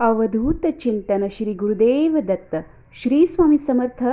अवधूत चिंतन श्री गुरुदेव दत्त. श्री स्वामी समर्थ.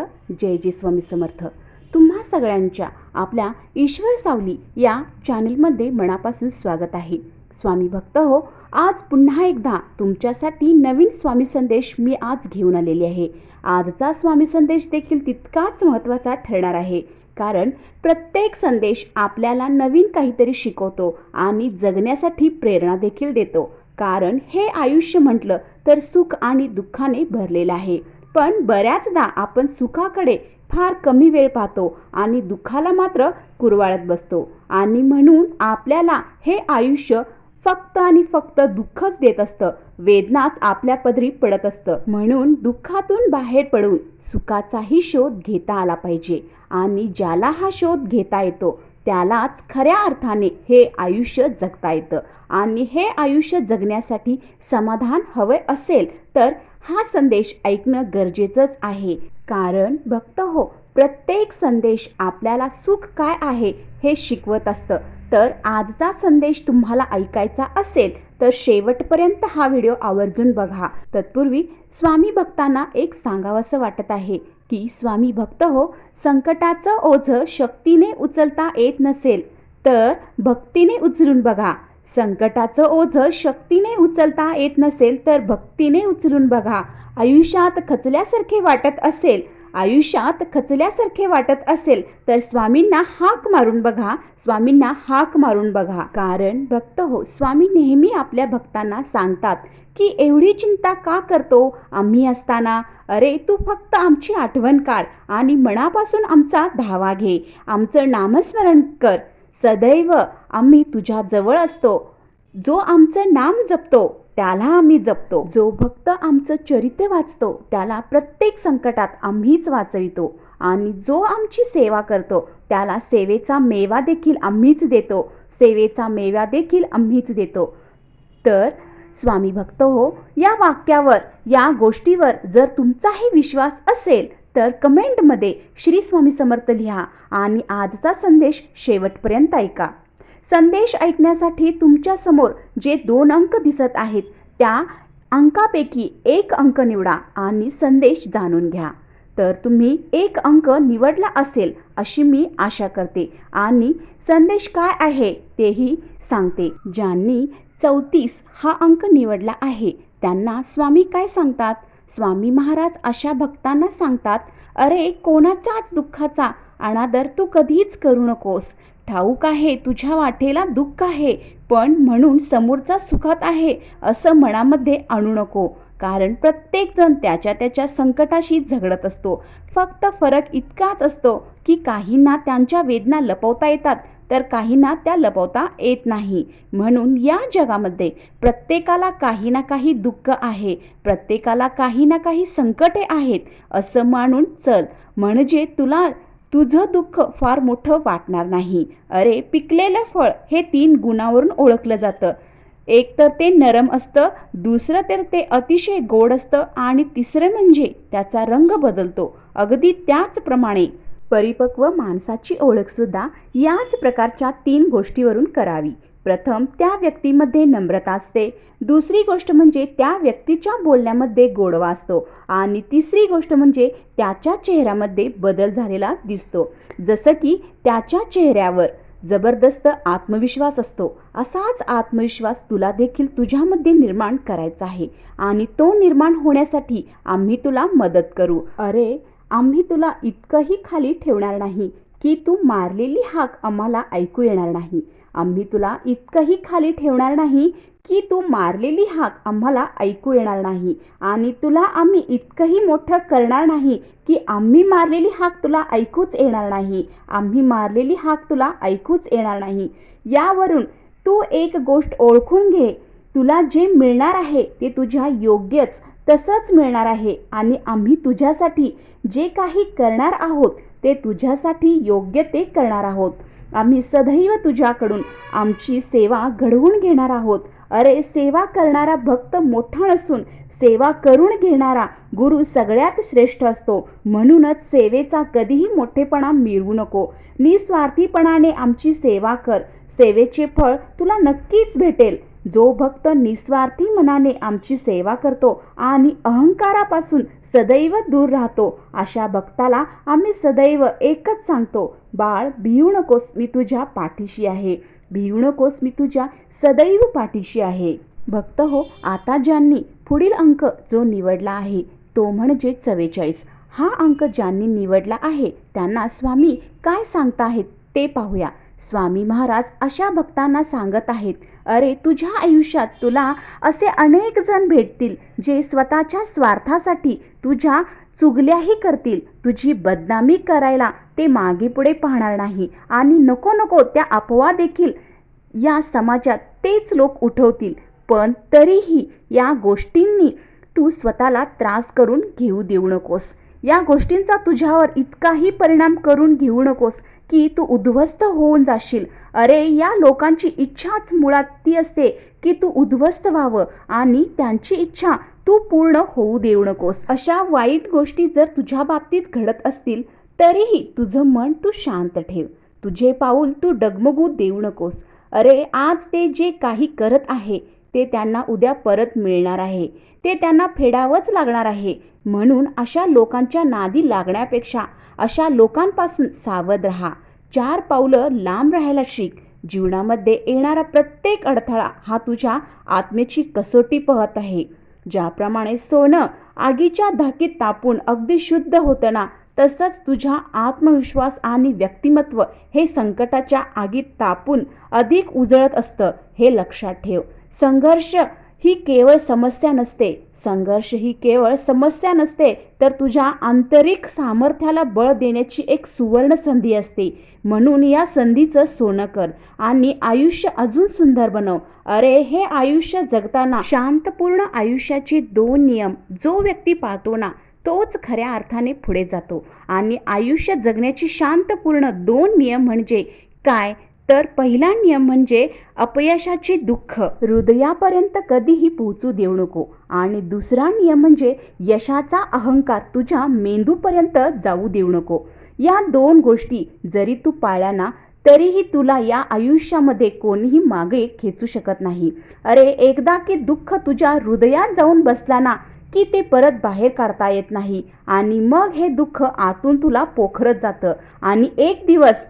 जय जय स्वामी समर्थ. तुम्हा सगळ्यांच्या आपल्या ईश्वर सावली या चॅनलमध्ये मनापासून स्वागत आहे. स्वामी भक्त हो आज पुन्हा एकदा तुमच्यासाठी नवीन स्वामी संदेश मी आज घेऊन आलेली आहे. आजचा स्वामी संदेश देखील तितकाच महत्त्वाचा ठरणार आहे. कारण प्रत्येक संदेश आपल्याला नवीन काहीतरी शिकवतो आणि जगण्यासाठी प्रेरणा देखील देतो. कारण हे आयुष्य म्हटलं तर सुख आणि दुःखाने भरलेलं आहे. पण बऱ्याचदा आपण सुखाकडे फार कमी वेळ पाहतो आणि दुःखाला मात्र कुरवाळत बसतो. आणि म्हणून आपल्याला हे आयुष्य फक्त आणि फक्त दुःखच देत असतं. वेदनाच आपल्या पदरी पडत असतं. म्हणून दुःखातून बाहेर पडून सुखाचाही शोध घेता आला पाहिजे. आणि ज्याला हा शोध घेता येतो त्यालाच खऱ्या अर्थाने हे आयुष्य जगता येतं. आणि हे आयुष्य जगण्यासाठी समाधान हवे असेल तर हा संदेश ऐकणं गरजेचंच आहे. कारण भक्त हो प्रत्येक संदेश आपल्याला सुख काय आहे हे शिकवत असतं. तर आजचा संदेश तुम्हाला ऐकायचा असेल तर शेवटपर्यंत हा व्हिडिओ आवर्जून बघा. तत्पूर्वी स्वामी भक्तांना एक सांगावंसं वाटत आहे की स्वामी भक्त हो संकटाचं ओझं शक्तीने उचलता येत नसेल तर भक्तीने उचलून बघा. संकटाचं ओझं शक्तीने उचलता येत नसेल तर भक्तीने उचलून बघा. आयुष्यात खचल्यासारखे वाटत असेल आयुष्यात खचल्यासारखे वाटत असेल तर स्वामींना हाक मारून बघा स्वामींना हाक मारून बघा. कारण भक्त हो स्वामी नेहमी आपल्या भक्तांना सांगतात की एवढी चिंता का करतो? आम्ही असताना अरे तू फक्त आमची आठवण काढ आणि मनापासून आमचा धावा घे. आमचं नामस्मरण कर. सदैव आम्ही तुझ्या जवळ असतो. जो आमचं नाम जपतो त्याला आम्ही जपतो. जो भक्त आमचं चरित्र वाचतो त्याला प्रत्येक संकटात आम्हीच वाचवितो आणि जो आमची सेवा करतो त्याला सेवेचा मेवा देखील आम्हीच देतो. सेवेचा मेवा देखील आम्हीच देतो. तर स्वामी भक्त हो या वाक्यावर या गोष्टीवर जर तुमचाही विश्वास असेल तर कमेंटमध्ये श्री स्वामी समर्थ लिहा आणि आजचा संदेश शेवटपर्यंत ऐका. संदेश ऐकण्यासाठी तुमच्यासमोर जे दोन अंक दिसत आहेत त्या अंकापैकी एक अंक निवडा आणि संदेश जाणून घ्या. तर तुम्ही एक अंक निवडला असेल अशी मी आशा करते. आणि संदेश काय आहे तेही सांगते. ज्यांनी चौतीस हा अंक निवडला आहे त्यांना स्वामी काय सांगतात? स्वामी महाराज अशा भक्तांना सांगतात अरे कोणाच्याच दुःखाचा अनादर तू कधीच करू नकोस. ठाऊक आहे तुझ्या वाटेला दुःख आहे पण म्हणून समोरचा सुखात आहे असं मनामध्ये आणू नको. कारण प्रत्येकजण त्याच्या त्याच्या संकटाशी झगडत असतो. फक्त फरक इतकाच असतो की काहींना त्यांच्या वेदना लपवता येतात तर काहींना त्या लपवता येत नाही. म्हणून या जगामध्ये प्रत्येकाला काही ना काही दुःख आहे प्रत्येकाला काही ना काही संकटे आहेत असं मानून चल. म्हणजे तुला तुझं दुःख फार मोठं वाटणार नाही. अरे पिकलेलं फळ हे तीन गुणावरून ओळखलं जातं. एक तर ते नरम असतं दुसरं तर ते अतिशय गोड असतं आणि तिसरं म्हणजे त्याचा रंग बदलतो अगदी त्याचप्रमाणे. परिपक्व माणसाची ओळखसुद्धा याच प्रकारच्या तीन गोष्टीवरून करावी. प्रथम त्या व्यक्तीमध्ये नम्रता असते. दुसरी गोष्ट म्हणजे त्या व्यक्तीच्या बोलण्यामध्ये गोडवा असतो. आणि तिसरी गोष्ट म्हणजे त्याच्या चेहऱ्यामध्ये बदल झालेला दिसतो. जसं की त्याच्या चेहऱ्यावर जबरदस्त आत्मविश्वास असतो. असाच आत्मविश्वास तुला देखील तुझ्यामध्ये निर्माण करायचा आहे. आणि तो निर्माण होण्यासाठी आम्ही तुला मदत करू. अरे आम्ही तुला इतकंही खाली ठेवणार नाही की तू मारलेली हाक आम्हाला ऐकू येणार नाही. आम्ही तुला इतकंही खाली ठेवणार नाही की तू मारलेली हाक आम्हाला ऐकू येणार नाही. आणि तुला आम्ही इतकंही मोठं करणार नाही की आम्ही मारलेली हाक तुला ऐकूच येणार नाही. आम्ही मारलेली हाक तुला ऐकूच येणार नाही. यावरून तू एक गोष्ट ओळखून घे. तुला जे मिळणार आहे ते तुझ्या योग्यच तसंच मिळणार आहे. आणि आम्ही तुझ्यासाठी जे काही करणार आहोत ते तुझ्यासाठी योग्य ते करणार आहोत. आम्ही सदैव तुझ्याकडून आमची सेवा घडवून घेणार आहोत. अरे सेवा करणारा भक्त मोठा नसून सेवा करून घेणारा गुरु सगळ्यात श्रेष्ठ असतो. म्हणूनच सेवेचा कधीही मोठेपणा मिळवू नको. निस्वार्थीपणाने आमची सेवा कर. सेवेचे फळ तुला नक्कीच भेटेल. जो भक्त निस्वार्थी मनाने आमची सेवा करतो आणि अहंकारापासून सदैव दूर राहतो अशा भक्ताला आम्ही सदैव एकच सांगतो बाळ भिवू नकोस मी तुझ्या पाठीशी आहे. भिवू नकोस मी तुझ्या सदैव पाठीशी आहे. भक्त हो आता ज्यांनी पुढील अंक जो निवडला आहे तो म्हणजे चव्वेचाळीस. हा अंक ज्यांनी निवडला आहे त्यांना स्वामी काय सांगताहेत ते पाहूया. स्वामी महाराज अशा भक्तांना सांगत आहेत अरे तुझ्या आयुष्यात तुला असे अनेक जण भेटतील जे स्वतःच्या स्वार्थासाठी तुझ्या चुगल्याही करतील. तुझी बदनामी करायला ते मागे पुढे पाहणार नाही आणि नको नको त्या अफवा देखील या समाजात तेच लोक उठवतील. पण तरीही या गोष्टींनी तू स्वतःला त्रास करून घेऊ देऊ नकोस. या गोष्टींचा तुझ्यावर इतकाही परिणाम करून घेऊ नकोस की तू उद्ध्वस्त होऊन जाशील. अरे या लोकांची इच्छाच मुळात ती असते की तू उद्ध्वस्त व्हावं आणि त्यांची इच्छा तू पूर्ण होऊ देऊ नकोस. अशा वाईट गोष्टी जर तुझ्या बाबतीत घडत असतील तरीही तुझं मन तू शांत ठेव. तुझे पाऊल तू डगमगू देऊ नकोस. अरे आज ते जे काही करत आहे ते त्यांना उद्या परत मिळणार आहे. ते त्यांना फेडावंच लागणार आहे. म्हणून अशा लोकांच्या नादी लागण्यापेक्षा अशा लोकांपासून सावध राहा. चार पावलं लांब राहायला शिक. जीवनामध्ये येणारा प्रत्येक अडथळा हा तुझ्या आत्मेची कसोटी पहत आहे. ज्याप्रमाणे सोनं आगीच्या धाकीत तापून अगदी शुद्ध होतं ना तसंच तुझ्या आत्मविश्वास आणि व्यक्तिमत्व हे संकटाच्या आगीत तापून अधिक उजळत असतं हे लक्षात ठेव. संघर्ष ही केवळ समस्या नसते. संघर्ष ही केवळ समस्या नसते तर तुझ्या आंतरिक सामर्थ्याला बळ देण्याची एक सुवर्ण संधी असते. म्हणून या संधीचं सोनं कर आणि आयुष्य अजून सुंदर बनव. अरे हे आयुष्य जगताना शांतपूर्ण आयुष्याचे दोन नियम जो व्यक्ती पाहतो ना तोच खऱ्या अर्थाने पुढे जातो. आणि आयुष्य जगण्याची शांतपूर्ण दोन नियम म्हणजे काय? तर पहिला नियम म्हणजे अपयशाचे दुःख हृदयापर्यंत कधीही पोहोचू देऊ नको. आणि दुसरा नियम म्हणजे यशाचा अहंकार तुझ्या मेंदूपर्यंत जाऊ देऊ नको. या दोन गोष्टी जरी तू पाळल्या ना तरीही तुला या आयुष्यामध्ये कोणीही मागे खेचू शकत नाही. अरे एकदा की दुःख तुझ्या हृदयात जाऊन बसला ना की ते परत बाहेर काढता येत नाही. आणि मग हे दुःख आतून तुला पोखरत जातं. आणि एक दिवस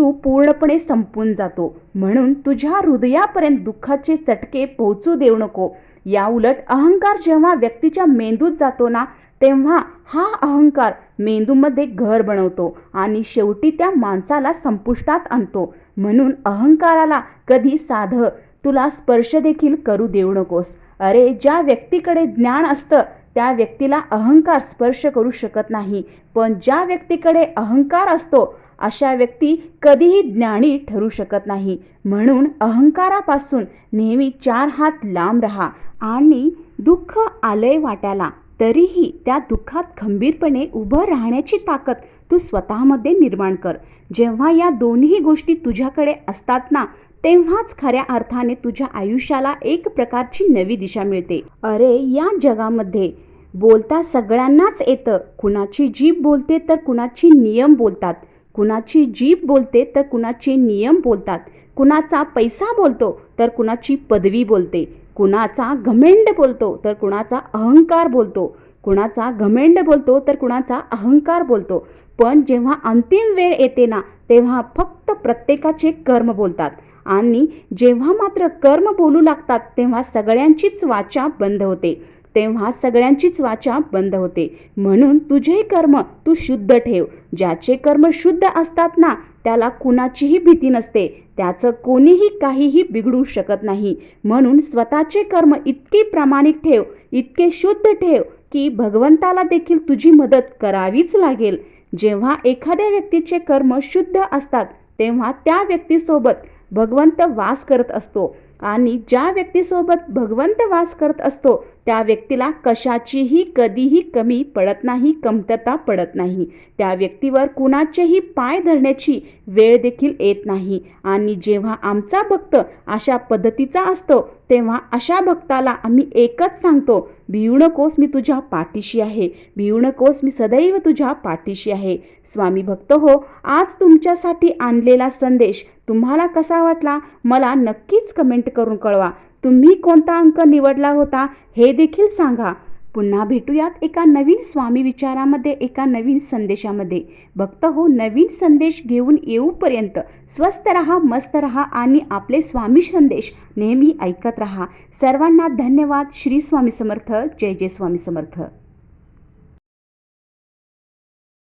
तू पूर्णपणे संपून जातो. म्हणून तुझ्या हृदयापर्यंत दुःखाचे चटके पोहोचू देऊ नको. या उलट अहंकार जेव्हा व्यक्तीच्या मेंदूत जातो ना तेव्हा हा अहंकार मेंदूमध्ये घर बनवतो आणि शेवटी त्या माणसाला संपुष्टात आणतो. म्हणून अहंकाराला कधी साधं तुला स्पर्श देखील करू देऊ नकोस. अरे ज्या व्यक्तीकडे ज्ञान असतं त्या व्यक्तीला अहंकार स्पर्श करू शकत नाही. पण ज्या व्यक्तीकडे अहंकार असतो अशा व्यक्ती कधीही ज्ञानी ठरू शकत नाही. म्हणून अहंकारापासून नेहमी चार हात लांब राहा आणि दुःख आलंय वाट्याला तरीही त्या दुःखात खंबीरपणे उभं राहण्याची ताकद तू स्वतःमध्ये निर्माण कर. जेव्हा या दोन्ही गोष्टी तुझ्याकडे असतात ना तेव्हाच खऱ्या अर्थाने तुझ्या आयुष्याला एक प्रकारची नवी दिशा मिळते. अरे या जगामध्ये बोलता सगळ्यांनाच येतं. कुणाची जीभ बोलते तर कुणाची नियम बोलतात. कुणाची जीभ बोलते तर कुणाचे नियम बोलतात. कुणाचा पैसा बोलतो तर कुणाची पदवी बोलते. कुणाचा घमेंड बोलतो तर कुणाचा अहंकार बोलतो. कुणाचा घमेंड बोलतो तर कुणाचा अहंकार बोलतो. पण जेव्हा अंतिम वेळ येते ना तेव्हा फक्त प्रत्येकाचे कर्म बोलतात. आणि जेव्हा मात्र कर्म बोलू लागतात तेव्हा सगळ्यांचीच वाचा बंद होते. तेव्हा सगळ्यांचीच वाचा बंद होते. म्हणून तुझे कर्म तू शुद्ध ठेव. ज्याचे कर्म शुद्ध असतात ना त्याला कुणाचीही भीती नसते. त्याचं कोणीही काहीही बिघडू शकत नाही. म्हणून स्वतःचे कर्म इतके प्रामाणिक ठेव इतके शुद्ध ठेव की भगवंताला देखील तुझी मदत करावीच लागेल. जेव्हा एखाद्या व्यक्तीचे कर्म शुद्ध असतात तेव्हा त्या व्यक्तीसोबत भगवंत वास करत असतो. आणि ज्या व्यक्तीसोबत भगवंत वास करत असतो त्या व्यक्तीला कशाचीही कधीही कमी पडत नाही कमतरता पडत नाही. त्या व्यक्तीवर कुणाचेही पाय धरण्याची वेळ देखील येत नाही. आणि जेव्हा आमचा भक्त अशा पद्धतीचा असतो तेव्हा अशा भक्ताला आम्ही एकच सांगतो भिवू नकोस मी तुझ्या पाठीशी आहे. भिवू नकोस मी सदैव तुझ्या पाठीशी आहे. स्वामी भक्त हो आज तुमच्यासाठी आणलेला संदेश तुम्हाला कसा वाटला? मला नक्कीच कमेंट करून कळवा. तुम्ही कोणता अंक निवडला होता हे देखील सांगा. पुन्हा भेटूयात एका नवीन स्वामी विचारामध्ये एका नवीन संदेशामध्ये. भक्त हो नवीन संदेश घेऊन येऊपर्यंत स्वस्त रहा मस्त रहा आणि आपले स्वामी संदेश नेहमी ऐकत रहा. सर्वांना धन्यवाद. श्री स्वामी समर्थ. जय जय स्वामी समर्थ.